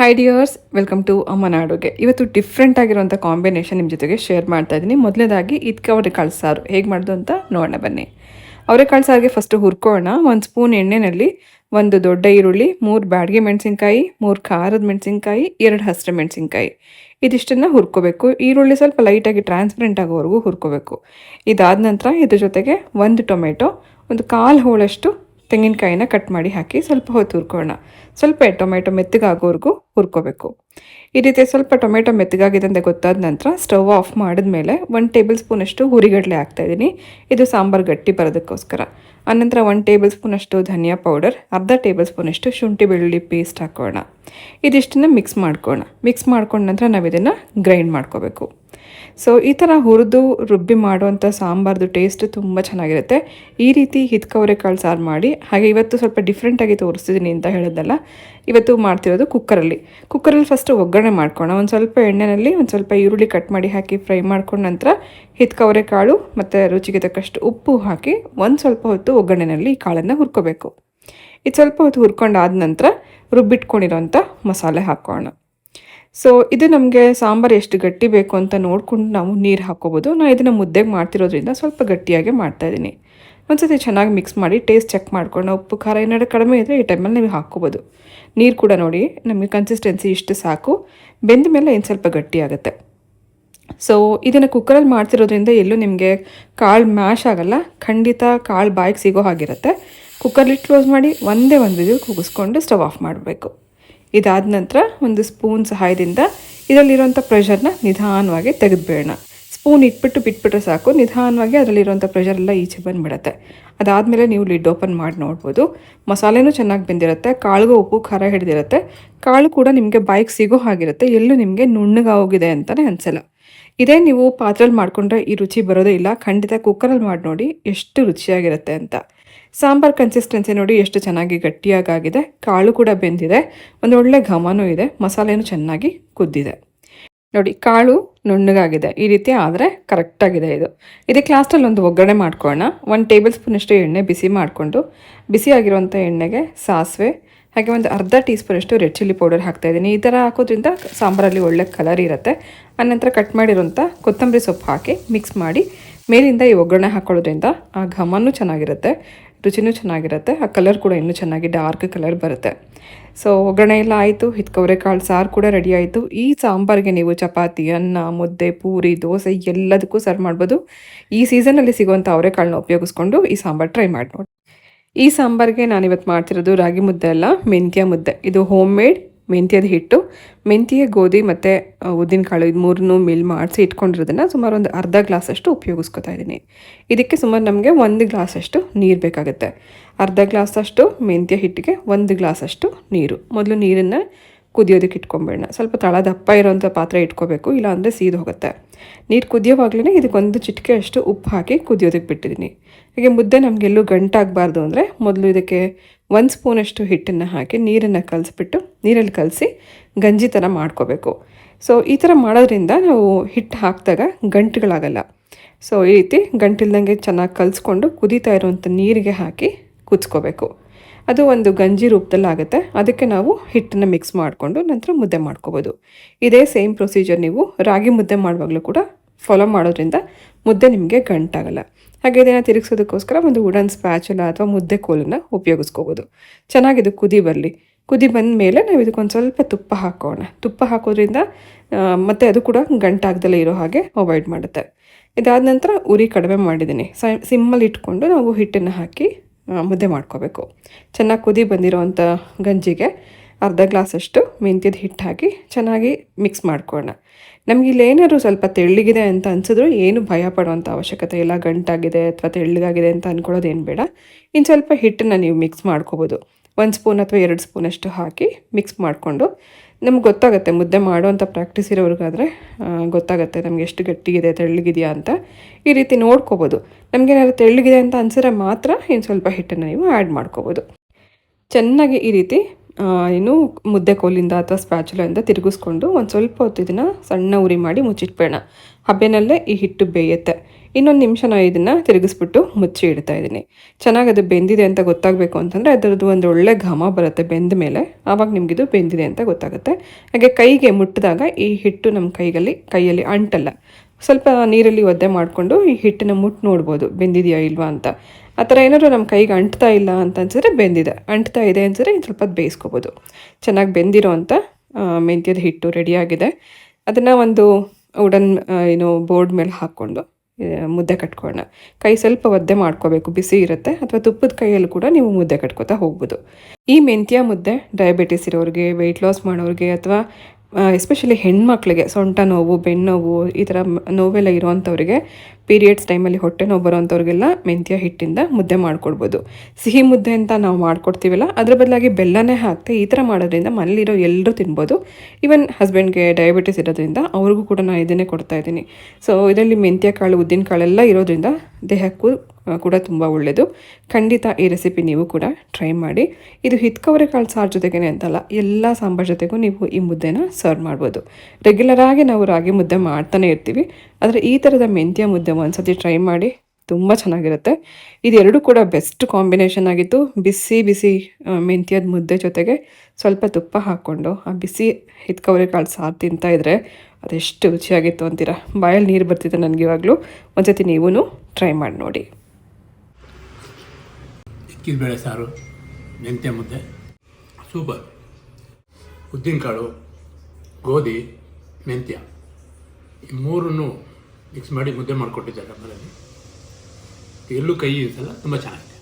High dears welcome to ಅಮ್ಮನ ಅಡುಗೆ ಇವತ್ತು ಡಿಫ್ರೆಂಟ್ ಆಗಿರುವಂಥ ಕಾಂಬಿನೇಷನ್ ನಿಮ್ಮ ಜೊತೆಗೆ ಶೇರ್ ಮಾಡ್ತಾ ಇದ್ದೀನಿ. ಮೊದಲೇದಾಗಿ ಇದಕ್ಕೆ ಅವರೆಕಾಳು ಸಾರು. ಹೇಗೆ ಮಾಡೋದು ಅಂತ ನೋಡೋಣ ಬನ್ನಿ. ಅವರೆಕಾಳು ಸಾರಿಗೆ ಫಸ್ಟು ಹುರ್ಕೋಣ ಒಂದು ಸ್ಪೂನ್ ಎಣ್ಣೆಯಲ್ಲಿ ಒಂದು ದೊಡ್ಡ ಈರುಳ್ಳಿ, ಮೂರು ಬ್ಯಾಡಗೆ ಮೆಣಸಿನ್ಕಾಯಿ, ಮೂರು ಖಾರದ ಮೆಣಸಿನ್ಕಾಯಿ, ಎರಡು ಹಸಿರು ಮೆಣಸಿನ್ಕಾಯಿ. ಇದಿಷ್ಟನ್ನು ಹುರ್ಕೋಬೇಕು. ಈರುಳ್ಳಿ ಸ್ವಲ್ಪ ಲೈಟಾಗಿ ಟ್ರಾನ್ಸ್ಪರೆಂಟ್ ಆಗೋವರೆಗೂ ಹುರ್ಕೋಬೇಕು. ಇದಾದ ನಂತರ ಇದ್ರ ಜೊತೆಗೆ ಒಂದು ಟೊಮೆಟೊ, ಒಂದು ಕಾಲು ಹೋಳಷ್ಟು ತೆಂಗಿನಕಾಯಿನ ಕಟ್ ಮಾಡಿ ಹಾಕಿ ಸ್ವಲ್ಪ ಹೊತ್ತು ಹುರ್ಕೋಣ ಸ್ವಲ್ಪ ಟೊಮೆಟೊ ಮೆತ್ತಗಾಗೋವರೆಗೂ ಹುರ್ಕೋಬೇಕು. ಈ ರೀತಿ ಸ್ವಲ್ಪ ಟೊಮೆಟೊ ಮೆತ್ತಗಾಗಿದೆ ಅಂತ ಗೊತ್ತಾದ ನಂತರ ಸ್ಟವ್ ಆಫ್ ಮಾಡಿದ ಮೇಲೆ ಒನ್ ಟೇಬಲ್ ಸ್ಪೂನಷ್ಟು ಹುರಿಗಡಲೆ ಹಾಕ್ತಾಯಿದ್ದೀನಿ ಇದು ಸಾಂಬಾರು ಗಟ್ಟಿ ಬರೋದಕ್ಕೋಸ್ಕರ. ಆನಂತರ ಒನ್ ಟೇಬಲ್ ಸ್ಪೂನಷ್ಟು ಧನಿಯಾ ಪೌಡರ್ ಅರ್ಧ ಟೇಬಲ್ ಸ್ಪೂನಷ್ಟು ಶುಂಠಿ ಬೆಳ್ಳುಳ್ಳಿ ಪೇಸ್ಟ್ ಹಾಕೋಣ. ಇದಿಷ್ಟನ್ನು ಮಿಕ್ಸ್ ಮಾಡ್ಕೋಣ. ಮಿಕ್ಸ್ ಮಾಡ್ಕೊಂಡ ನಂತರ ನಾವು ಇದನ್ನು ಗ್ರೈಂಡ್ ಮಾಡ್ಕೋಬೇಕು. ಸೊ ಈ ಥರ ಹುರಿದು ರುಬ್ಬಿ ಮಾಡುವಂಥ ಸಾಂಬಾರ್ದು ಟೇಸ್ಟ್ ತುಂಬ ಚೆನ್ನಾಗಿರುತ್ತೆ. ಈ ರೀತಿ ಹಿತ್ಕವರೆಕಾಳು ಸಾರು ಮಾಡಿ, ಹಾಗೆ ಇವತ್ತು ಸ್ವಲ್ಪ ಡಿಫ್ರೆಂಟಾಗಿ ತೋರಿಸ್ತಿದ್ದೀನಿ ಅಂತ ಹೇಳೋದಲ್ಲ, ಇವತ್ತು ಮಾಡ್ತಿರೋದು ಕುಕ್ಕರಲ್ಲಿ ಕುಕ್ಕರಲ್ಲಿ ಫಸ್ಟ್ ಒಗ್ಗರಣೆ ಮಾಡ್ಕೋಣ ಒಂದು ಸ್ವಲ್ಪ ಎಣ್ಣೆಯಲ್ಲಿ ಒಂದು ಸ್ವಲ್ಪ ಈರುಳ್ಳಿ ಕಟ್ ಮಾಡಿ ಹಾಕಿ ಫ್ರೈ ಮಾಡ್ಕೊಂಡ ನಂತರ ಹಿತ್ಕವರೆಕಾಳು ಮತ್ತು ರುಚಿಗೆ ತಕ್ಕಷ್ಟು ಉಪ್ಪು ಹಾಕಿ ಒಂದು ಸ್ವಲ್ಪ ಹೊತ್ತು ಒಗ್ಗರಣೆಯಲ್ಲಿ ಈ ಕಾಳನ್ನು ಹುರ್ಕೋಬೇಕು. ಇದು ಸ್ವಲ್ಪ ಹೊತ್ತು ಹುರ್ಕೊಂಡಾದ ನಂತರ ರುಬ್ಬಿಟ್ಕೊಂಡಿರೋಂಥ ಮಸಾಲೆ ಹಾಕೋಣ. ಸೊ ಇದು ನಮಗೆ ಸಾಂಬಾರು ಎಷ್ಟು ಗಟ್ಟಿ ಬೇಕು ಅಂತ ನೋಡ್ಕೊಂಡು ನಾವು ನೀರು ಹಾಕ್ಕೋಬೋದು. ನಾನು ಇದನ್ನು ಮುದ್ದೆಗೆ ಮಾಡ್ತಿರೋದ್ರಿಂದ ಸ್ವಲ್ಪ ಗಟ್ಟಿಯಾಗಿ ಮಾಡ್ತಾಯಿದ್ದೀನಿ ಒಂದ್ಸತಿ ಚೆನ್ನಾಗಿ ಮಿಕ್ಸ್ ಮಾಡಿ ಟೇಸ್ಟ್ ಚೆಕ್ ಮಾಡ್ಕೊಂಡು ಉಪ್ಪು, ಖಾರ ಏನಾದ್ರು ಕಡಿಮೆ ಇದ್ದರೆ ಈ ಟೈಮಲ್ಲಿ ನೀವು ಹಾಕ್ಕೋಬೋದು. ನೀರು ಕೂಡ ನೋಡಿ, ನಮಗೆ ಕನ್ಸಿಸ್ಟೆನ್ಸಿ ಇಷ್ಟು ಸಾಕು. ಬೆಂದ ಮೇಲೆ ಇನ್ನು ಸ್ವಲ್ಪ ಗಟ್ಟಿ ಆಗುತ್ತೆ. ಸೊ ಇದನ್ನು ಕುಕ್ಕರಲ್ಲಿ ಮಾಡ್ತಿರೋದ್ರಿಂದ ಎಲ್ಲೂ ನಿಮಗೆ ಕಾಳು ಮ್ಯಾಶ್ ಆಗಲ್ಲ. ಖಂಡಿತ ಕಾಳು ಬಾಯಿಗೆ ಸಿಗೋ ಹಾಗಿರುತ್ತೆ. ಕುಕ್ಕರ್ಲಿ ಕ್ಲೋಸ್ ಮಾಡಿ ಒಂದೇ ಒಂದು ಇದು ಕೂಗಿಸ್ಕೊಂಡು ಸ್ಟವ್ ಆಫ್ ಮಾಡಬೇಕು. ಇದಾದ ನಂತರ ಒಂದು ಸ್ಪೂನ್ ಸಹಾಯದಿಂದ ಇದರಲ್ಲಿರುವಂಥ ಪ್ರೆಷರ್ನ ನಿಧಾನವಾಗಿ ತೆಗೆದುಬೇಡೋಣ. ಸ್ಪೂನ್ ಇಟ್ಬಿಟ್ಟು ಬಿಟ್ಬಿಟ್ರೆ ಸಾಕು. ನಿಧಾನವಾಗಿ ಅದರಲ್ಲಿರುವಂಥ ಪ್ರೆಷರ್ ಎಲ್ಲ ಈಚೆ ಬಂದುಬಿಡತ್ತೆ. ಅದಾದಮೇಲೆ ನೀವು ಲಿಡ್ ಓಪನ್ ಮಾಡಿ ನೋಡ್ಬೋದು. ಮಸಾಲೆನೂ ಚೆನ್ನಾಗಿ ಬೆಂದಿರುತ್ತೆ. ಕಾಳುಗೂ ಉಪ್ಪು ಖಾರ ಹಿಡಿದಿರುತ್ತೆ. ಕಾಳು ಕೂಡ ನಿಮಗೆ ಬಾಯಿಗೆ ಸಿಗೋ ಹಾಗಿರುತ್ತೆ. ಎಲ್ಲೂ ನಿಮಗೆ ನುಣ್ಣಗಾಗೋಗಿದೆ ಅಂತಲೇ ಅನಿಸಲ್ಲ. ಇದೇ ನೀವು ಪಾತ್ರೆಯಲ್ಲಿ ಮಾಡಿಕೊಂಡ್ರೆ ಈ ರುಚಿ ಬರೋದೇ ಇಲ್ಲ. ಖಂಡಿತ ಕುಕ್ಕರಲ್ಲಿ ಮಾಡಿ ನೋಡಿ ಎಷ್ಟು ರುಚಿಯಾಗಿರುತ್ತೆ ಅಂತ. ಸಾಂಬಾರ್ ಕನ್ಸಿಸ್ಟೆನ್ಸಿ ನೋಡಿ ಎಷ್ಟು ಚೆನ್ನಾಗಿ ಗಟ್ಟಿಯಾಗಿದೆ ಕಾಳು ಕೂಡ ಬೆಂದಿದೆ, ಒಂದು ಒಳ್ಳೆ ಘಮನೂ ಇದೆ, ಮಸಾಲೆನೂ ಚೆನ್ನಾಗಿ ಕುದ್ದಿದೆ. ನೋಡಿ, ಕಾಳು ನುಣ್ಣಗಾಗಿದೆ, ಈ ರೀತಿ ಆದರೆ ಕರೆಕ್ಟಾಗಿದೆ ಇದು. ಇದಕ್ಕೆ ಲಾಸ್ಟಲ್ಲಿ ಒಂದು ಒಗ್ಗರಣೆ ಮಾಡ್ಕೊಳ್ಳೋಣ. ಒಂದು ಟೇಬಲ್ ಸ್ಪೂನಷ್ಟು ಎಣ್ಣೆ ಬಿಸಿ ಮಾಡಿಕೊಂಡು ಬಿಸಿಯಾಗಿರುವಂಥ ಎಣ್ಣೆಗೆ ಸಾಸಿವೆ, ಹಾಗೆ ಒಂದು ಅರ್ಧ ಟೀ ಸ್ಪೂನಷ್ಟು ರೆಡ್ ಚಿಲ್ಲಿ ಪೌಡರ್ ಹಾಕ್ತಾ ಇದ್ದೀನಿ. ಈ ಥರ ಹಾಕೋದ್ರಿಂದ ಸಾಂಬಾರಲ್ಲಿ ಒಳ್ಳೆ ಕಲರ್ ಇರುತ್ತೆ. ಆನಂತರ ಕಟ್ ಮಾಡಿರುವಂಥ ಕೊತ್ತಂಬರಿ ಸೊಪ್ಪು ಹಾಕಿ ಮಿಕ್ಸ್ ಮಾಡಿ, ಮೇಲಿಂದ ಈ ಒಗ್ಗರಣೆ ಹಾಕೊಳ್ಳೋದ್ರಿಂದ ಆ ಘಮನೂ ಚೆನ್ನಾಗಿರುತ್ತೆ. ರುಚಿನೂ ಚೆನ್ನಾಗಿರುತ್ತೆ, ಆ ಕಲರ್ ಕೂಡ ಇನ್ನೂ ಚೆನ್ನಾಗಿ ಡಾರ್ಕ್ ಕಲರ್ ಬರುತ್ತೆ. ಸೊ ಒಗ್ಗರಣೆ ಎಲ್ಲ ಆಯಿತು ಹಿತ್ಕವ್ರೆ ಕಾಳು ಸಾರು ಕೂಡ ರೆಡಿ ಆಯಿತು. ಈ ಸಾಂಬಾರಿಗೆ ನೀವು ಚಪಾತಿ, ಅನ್ನ, ಮುದ್ದೆ, ಪೂರಿ, ದೋಸೆ ಎಲ್ಲದಕ್ಕೂ ಸರ್ವ್ ಮಾಡ್ಬೋದು. ಈ ಸೀಸನಲ್ಲಿ ಸಿಗುವಂಥ ಅವರೆಕಾಳನ್ನ ಉಪಯೋಗಿಸ್ಕೊಂಡು ಈ ಸಾಂಬಾರು ಟ್ರೈ ಮಾಡಿ ನೋಡಿ ಈ ಸಾಂಬಾರಿಗೆ ನಾನಿವತ್ತು ಮಾಡ್ತಿರೋದು ರಾಗಿ ಮುದ್ದೆ ಅಲ್ಲ, ಮೆಂತ್ಯ ಮುದ್ದೆ. ಇದು ಹೋಮ್ ಮೇಡ್ ಮೆಂತ್ಯದ ಹಿಟ್ಟು, ಮೆಂತ್ಯ, ಗೋಧಿ ಮತ್ತು ಉದ್ದಿನಕಾಳು ಇದು ಮೂರನ್ನು ಮಿಲ್ ಮಾಡಿಸಿ ಇಟ್ಕೊಂಡಿರೋದನ್ನು ಸುಮಾರು ಒಂದು ಅರ್ಧ ಗ್ಲಾಸಷ್ಟು ಉಪಯೋಗಿಸ್ಕೊತಾ ಇದ್ದೀನಿ. ಇದಕ್ಕೆ ಸುಮಾರು ನಮಗೆ ಒಂದು ಗ್ಲಾಸಷ್ಟು ನೀರು ಬೇಕಾಗುತ್ತೆ. ಅರ್ಧ ಗ್ಲಾಸಷ್ಟು ಮೆಂತ್ಯ ಹಿಟ್ಟಿಗೆ ಒಂದು ಗ್ಲಾಸಷ್ಟು ನೀರು. ಮೊದಲು ನೀರನ್ನು ಕುದಿಯೋದಕ್ಕೆ ಇಟ್ಕೊಂಬೇಡ ಸ್ವಲ್ಪ ತಳ ದಪ್ಪ ಇರೋವಂಥ ಪಾತ್ರೆ ಇಟ್ಕೋಬೇಕು, ಇಲ್ಲಾಂದರೆ ಸೀದು ಹೋಗುತ್ತೆ. ನೀರು ಕುದಿಯೋವಾಗಲೇ ಇದಕ್ಕೊಂದು ಚಿಟಿಕೆ ಅಷ್ಟು ಉಪ್ಪು ಹಾಕಿ ಕುದಿಯೋದಕ್ಕೆ ಬಿಟ್ಟಿದ್ದೀನಿ. ಹಾಗೆ ಮುದ್ದೆ ನಮಗೆಲ್ಲೂ ಗಂಟಾಗಬಾರ್ದು ಅಂದರೆ ಮೊದಲು ಇದಕ್ಕೆ ಒಂದು ಸ್ಪೂನಷ್ಟು ಹಿಟ್ಟನ್ನು ಹಾಕಿ ನೀರನ್ನು ಕಲಸಿಬಿಟ್ಟು, ನೀರಲ್ಲಿ ಕಲಸಿ ಗಂಜಿ ಥರ ಮಾಡ್ಕೋಬೇಕು. ಸೊ ಈ ಥರ ಮಾಡೋದ್ರಿಂದ ನಾವು ಹಿಟ್ಟು ಹಾಕಿದಾಗ ಗಂಟುಗಳಾಗಲ್ಲ. ಸೊ ಈ ರೀತಿ ಗಂಟಿಲ್ದಂಗೆ ಚೆನ್ನಾಗಿ ಕಲಿಸ್ಕೊಂಡು ಕುದೀತಾ ಇರುವಂಥ ನೀರಿಗೆ ಹಾಕಿ ಕುದಿಸ್ಕೋಬೇಕು. ಅದು ಒಂದು ಗಂಜಿ ರೂಪದಲ್ಲಿ ಆಗುತ್ತೆ. ಅದಕ್ಕೆ ನಾವು ಹಿಟ್ಟನ್ನು ಮಿಕ್ಸ್ ಮಾಡಿಕೊಂಡು ನಂತರ ಮುದ್ದೆ ಮಾಡ್ಕೋಬೋದು. ಇದೇ ಸೇಮ್ ಪ್ರೊಸೀಜರ್ ನೀವು ರಾಗಿ ಮುದ್ದೆ ಮಾಡುವಾಗಲೂ ಕೂಡ ಫಾಲೋ ಮಾಡೋದ್ರಿಂದ ಮುದ್ದೆ ನಿಮಗೆ ಗಂಟಾಗಲ್ಲ. ಹಾಗೆ ಇದನ್ನು ತಿರುಗಿಸೋದಕ್ಕೋಸ್ಕರ ಒಂದು ವುಡನ್ ಸ್ಪ್ಯಾಚಲ ಅಥವಾ ಮುದ್ದೆ ಕೋಲನ್ನು ಉಪಯೋಗಿಸ್ಕೋಬೋದು. ಚೆನ್ನಾಗಿದು ಕುದಿ ಬರಲಿ. ಕುದಿ ಬಂದ ಮೇಲೆ ನಾವು ಇದಕ್ಕೊಂದು ಸ್ವಲ್ಪ ತುಪ್ಪ ಹಾಕೋಣ. ತುಪ್ಪ ಹಾಕೋದ್ರಿಂದ ಮತ್ತು ಅದು ಕೂಡ ಗಂಟಾಗ್ದಲೇ ಇರೋ ಹಾಗೆ ಅವಾಯ್ಡ್ ಮಾಡುತ್ತೆ. ಇದಾದ ನಂತರ ಉರಿ ಕಡಿಮೆ ಮಾಡಿದ್ದೀನಿ. ಸಿಮ್ಮಲ್ಲಿ ಇಟ್ಕೊಂಡು ನಾವು ಹಿಟ್ಟನ್ನು ಹಾಕಿ ಮುದ್ದೆ ಮಾಡ್ಕೋಬೇಕು. ಚೆನ್ನಾಗಿ ಕುದಿ ಬಂದಿರೋವಂಥ ಗಂಜಿಗೆ ಅರ್ಧ ಗ್ಲಾಸಷ್ಟು ಮೆಂತ್ಯದ ಹಿಟ್ಟು ಹಾಕಿ ಚೆನ್ನಾಗಿ ಮಿಕ್ಸ್ ಮಾಡ್ಕೊಳ್ಳೋಣ. ನಮಗೆ ಏನಾದರೂ ಸ್ವಲ್ಪ ತೆಳ್ಳಗಿದೆ ಅಂತ ಅನ್ಸಿದ್ರು ಏನು ಭಯ ಪಡುವಂಥ ಅವಶ್ಯಕತೆ ಇಲ್ಲ. ಗಂಟಾಗಿದೆ ಅಥವಾ ತೆಳ್ಳಗಾಗಿದೆ ಅಂತ ಅಂದ್ಕೊಳ್ಳೋದೇನು ಬೇಡ. ಇನ್ನು ಸ್ವಲ್ಪ ಹಿಟ್ಟನ್ನು ನೀವು ಮಿಕ್ಸ್ ಮಾಡ್ಕೋಬೋದು. ಒಂದು ಸ್ಪೂನ್ ಅಥವಾ ಎರಡು ಸ್ಪೂನಷ್ಟು ಹಾಕಿ ಮಿಕ್ಸ್ ಮಾಡಿಕೊಂಡು ನಮ್ಗೆ ಗೊತ್ತಾಗುತ್ತೆ ಮುದ್ದೆ ಮಾಡುವಂಥ ಪ್ರಾಕ್ಟೀಸ್ ಇರೋರಿಗಾದರೆ ಗೊತ್ತಾಗುತ್ತೆ ನಮ್ಗೆ ಎಷ್ಟು ಗಟ್ಟಿಗಿದೆ, ತೆಳ್ಳಗಿದೆಯಾ ಅಂತ. ಈ ರೀತಿ ನೋಡ್ಕೋಬೋದು. ನಮಗೇನಾದ್ರು ತೆಳ್ಳಗಿದೆ ಅಂತ ಅನ್ಸಿದ್ರೆ ಮಾತ್ರ ಇನ್ನು ಸ್ವಲ್ಪ ಹಿಟ್ಟನ್ನು ನೀವು ಆ್ಯಡ್ ಮಾಡ್ಕೋಬೋದು. ಚೆನ್ನಾಗಿ ಈ ರೀತಿ ಏನು ಮುದ್ದೆ ಕೋಲಿಂದ ಅಥವಾ ಸ್ಪ್ಯಾಚುಲಿಂದ ತಿರುಗಿಸ್ಕೊಂಡು ಒಂದು ಸ್ವಲ್ಪ ಹೊತ್ತು ಇದನ್ನು ಸಣ್ಣ ಉರಿ ಮಾಡಿ ಮುಚ್ಚಿಟ್ಬೇಡ ಹಬ್ಬೆನಲ್ಲೇ ಈ ಹಿಟ್ಟು ಬೇಯುತ್ತೆ. ಇನ್ನೊಂದು ನಿಮಿಷ ನಾನು ಇದನ್ನು ತಿರುಗಿಸ್ಬಿಟ್ಟು ಮುಚ್ಚಿ ಇಡ್ತಾ ಇದ್ದೀನಿ. ಚೆನ್ನಾಗಿ ಅದು ಬೆಂದಿದೆ ಅಂತ ಗೊತ್ತಾಗಬೇಕು ಅಂತಂದರೆ ಅದರದ್ದು ಒಂದು ಒಳ್ಳೆ ಘಮ ಬರುತ್ತೆ ಬೆಂದ ಮೇಲೆ. ಆವಾಗ ನಿಮಗಿದು ಬೆಂದಿದೆ ಅಂತ ಗೊತ್ತಾಗುತ್ತೆ. ಹಾಗೆ ಕೈಗೆ ಮುಟ್ಟಿದಾಗ ಈ ಹಿಟ್ಟು ನಮ್ಮ ಕೈಗಲ್ಲಿ, ಕೈಯಲ್ಲಿ ಅಂಟಲ್ಲ. ಸ್ವಲ್ಪ ನೀರಲ್ಲಿ ಒದ್ದೆ ಮಾಡಿಕೊಂಡು ಈ ಹಿಟ್ಟನ್ನು ಮುಟ್ಟು ನೋಡ್ಬೋದು. ಬೆಂದಿದೆಯಾ ಇಲ್ವಾ ಅಂತ. ಆ ಥರ ಏನಾದರೂ ನಮ್ಮ ಕೈಗೆ ಅಂಟ್ತಾ ಇಲ್ಲ ಅಂತ ಅನ್ಸಿದ್ರೆ ಬೆಂದಿದೆ. ಅಂಟ್ತಾ ಇದೆ ಅನ್ಸಿದ್ರೆ ಇನ್ನು ಸ್ವಲ್ಪ ಬೇಯಿಸ್ಕೋಬೋದು. ಚೆನ್ನಾಗಿ ಬೆಂದಿರೋ ಅಂಥ ಮೆಂತ್ಯದ ಹಿಟ್ಟು ರೆಡಿಯಾಗಿದೆ ಅದನ್ನು ಒಂದು ಉಡನ್ ಏನು ಬೋರ್ಡ್ ಮೇಲೆ ಹಾಕ್ಕೊಂಡು ಮುದ್ದೆ ಕಟ್ಕೊಳ್ಳೋಣ. ಕೈ ಸ್ವಲ್ಪ ಒದ್ದೆ ಮಾಡ್ಕೋಬೇಕು. ಬಿಸಿ ಇರುತ್ತೆ. ಅಥವಾ ತುಪ್ಪದ ಕೈಯಲ್ಲಿ ಕೂಡ ನೀವು ಮುದ್ದೆ ಕಟ್ಕೋತಾ ಹೋಗ್ಬೋದು. ಈ ಮೆಂತ್ಯ ಮುದ್ದೆ ಡಯಾಬಿಟಿಸ್ ಇರೋರಿಗೆ ವೆಯ್ಟ್ ಲಾಸ್ ಮಾಡೋರಿಗೆ ಅಥವಾ ಎಸ್ಪೆಷಲಿ ಹೆಣ್ಮಕ್ಳಿಗೆ ಸೊಂಟ ನೋವು ಬೆನ್ನೋವು ಈ ಥರ ನೋವೆಲ್ಲ ಇರೋವಂಥವ್ರಿಗೆ ಪೀರಿಯಡ್ಸ್ ಟೈಮಲ್ಲಿ ಹೊಟ್ಟೆ ನೋವು ಬರೋವಂಥವ್ರಿಗೆಲ್ಲ ಮೆಂತ್ಯ ಹಿಟ್ಟಿಂದ ಮುದ್ದೆ ಮಾಡ್ಕೊಡ್ಬೋದು. ಸಿಹಿ ಮುದ್ದೆ ಅಂತ ನಾವು ಮಾಡ್ಕೊಡ್ತೀವಲ್ಲ, ಅದ್ರ ಬದಲಾಗಿ ಬೆಲ್ಲನೇ ಹಾಕ್ತೆ, ಈ ಥರ ಮಾಡೋದ್ರಿಂದ ಮನೇಲಿರೋ ಎಲ್ಲರೂ ತಿನ್ಬೋದು. ಈವನ್ ಹಸ್ಬೆಂಡ್ಗೆ ಡಯಾಬಿಟಿಸ್ ಇರೋದ್ರಿಂದ ಅವ್ರಿಗೂ ಕೂಡ ನಾನು ಇದನ್ನೇ ಕೊಡ್ತಾ ಇದ್ದೀನಿ. ಸೊ ಇದರಲ್ಲಿ ಮೆಂತ್ಯ ಕಾಳು ಉದ್ದಿನ ಕಾಳೆಲ್ಲ ಇರೋದ್ರಿಂದ ದೇಹಕ್ಕೂ ಕೂಡ ತುಂಬ ಒಳ್ಳೆಯದು ಖಂಡಿತ ಈ ರೆಸಿಪಿ ನೀವು ಕೂಡ ಟ್ರೈ ಮಾಡಿ. ಇದು ಹಿತ್ಕವರೆ ಕಾಳು ಸಾರು ಜೊತೆಗೇನೆ ಅಂತಲ್ಲ, ಎಲ್ಲ ಸಾಂಬಾರ್ ಜೊತೆಗೂ ನೀವು ಈ ಮುದ್ದೆನ ಸರ್ವ್ ಮಾಡ್ಬೋದು. ರೆಗ್ಯುಲರ್ ಆಗಿ ನಾವು ರಾಗಿ ಮುದ್ದೆ ಮಾಡ್ತಾನೆ ಇರ್ತೀವಿ, ಆದರೆ ಈ ಥರದ ಮೆಂತ್ಯ ಮುದ್ದೆ ಒಂದ್ಸತಿ ಟ್ರೈ ಮಾಡಿ ತುಂಬ ಚೆನ್ನಾಗಿರುತ್ತೆ. ಇದೆರಡು ಕೂಡ ಬೆಸ್ಟ್ ಕಾಂಬಿನೇಷನ್ ಆಗಿತ್ತು. ಬಿಸಿ ಬಿಸಿ ಮೆಂತ್ಯದ ಮುದ್ದೆ ಜೊತೆಗೆ ಸ್ವಲ್ಪ ತುಪ್ಪ ಹಾಕ್ಕೊಂಡು, ಆ, ಬಿಸಿ ಹಿತ್ಕವರೆ ಕಾಳು ಸಾರು ತಿಂತಾ ಇದ್ರೆ ಅದೆಷ್ಟು ರುಚಿಯಾಗಿತ್ತು ಅಂತೀರಾ? ಬಾಯಲ್ಲಿ ನೀರು ಬರ್ತಿದೆ ನನಗೆ ಇವಾಗಲೂ. ಒಂದ್ಸತಿ ನೀವೂ ಟ್ರೈ ಮಾಡಿ ನೋಡಿ. ಬೇಳೆ ಸಾರು, ಮೆಂತ್ಯ ಮುದ್ದೆ, ಸೂಪರ್. ಉದ್ದಿನಕಾಳು ಗೋಧಿ, ಮೆಂತ್ಯ. ಈ ಮೂರನ್ನು ಮಿಕ್ಸ್ ಮಾಡಿ ಮುದ್ದೆ ಮಾಡಿಕೊಟ್ಟಿದ್ದಾರೆ ನಮ್ಮಲ್ಲಿ. ಎಲ್ಲೂ ಕೈ ಇರಿಸಲ್ಲ ತುಂಬ ಚೆನ್ನಾಗಿದೆ.